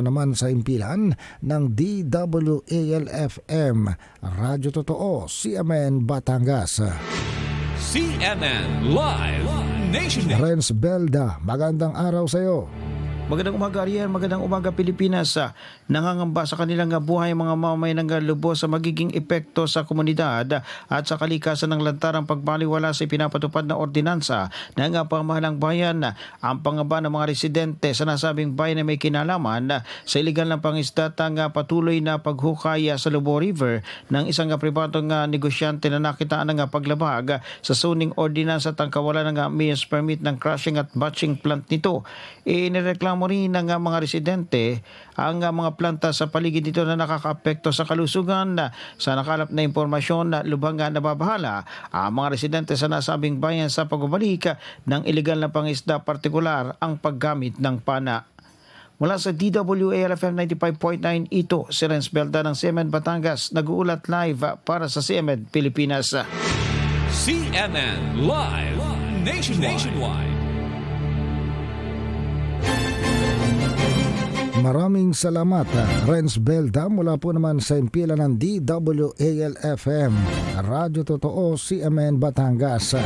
naman sa impilan ng DWALFM Radyo Totoo CMN Batangas. CNN Live Nation. Renz Belda, magandang araw sa iyo. Magandang umaga Ariel, magandang umaga Pilipinas. Ah, Nangangamba sa kanilang buhay mga mamayan ng lubos sa magiging epekto sa komunidad at sa kalikasan ng lantarang pagbaliwala sa pinapatupad na ordinansa ng ah, pamahalang bayan. Ang pangamba ng mga residente sa nasabing bayan na may kinalaman sa iligal ng pangisdatang ah, patuloy na paghukay sa Lobo River ng isang pribadong ah, negosyante na nakitaan ng paglabag sa zoning ordinance at ang kawalan ng mayor's permit ng crushing at batching plant nito. Inireklamo rin ng mga residente ang ah, mga planta sa paligid nito na nakakaapekto sa kalusugan sa nakalap na impormasyon na lubhang ah, nababahala ang mga residente sa nasabing bayan sa pagbabalik ah, ng iligal na pangisda partikular ang paggamit ng pana. Mula sa DWALFM 95.9 ito si Renz Belda ng CMN Batangas nag-uulat live para sa CMN Pilipinas. CNN Live Nation. Nationwide. Maraming salamat Renz Belda mula po naman sa impilan ng DWALFM Radyo Totoo CMN Batangas.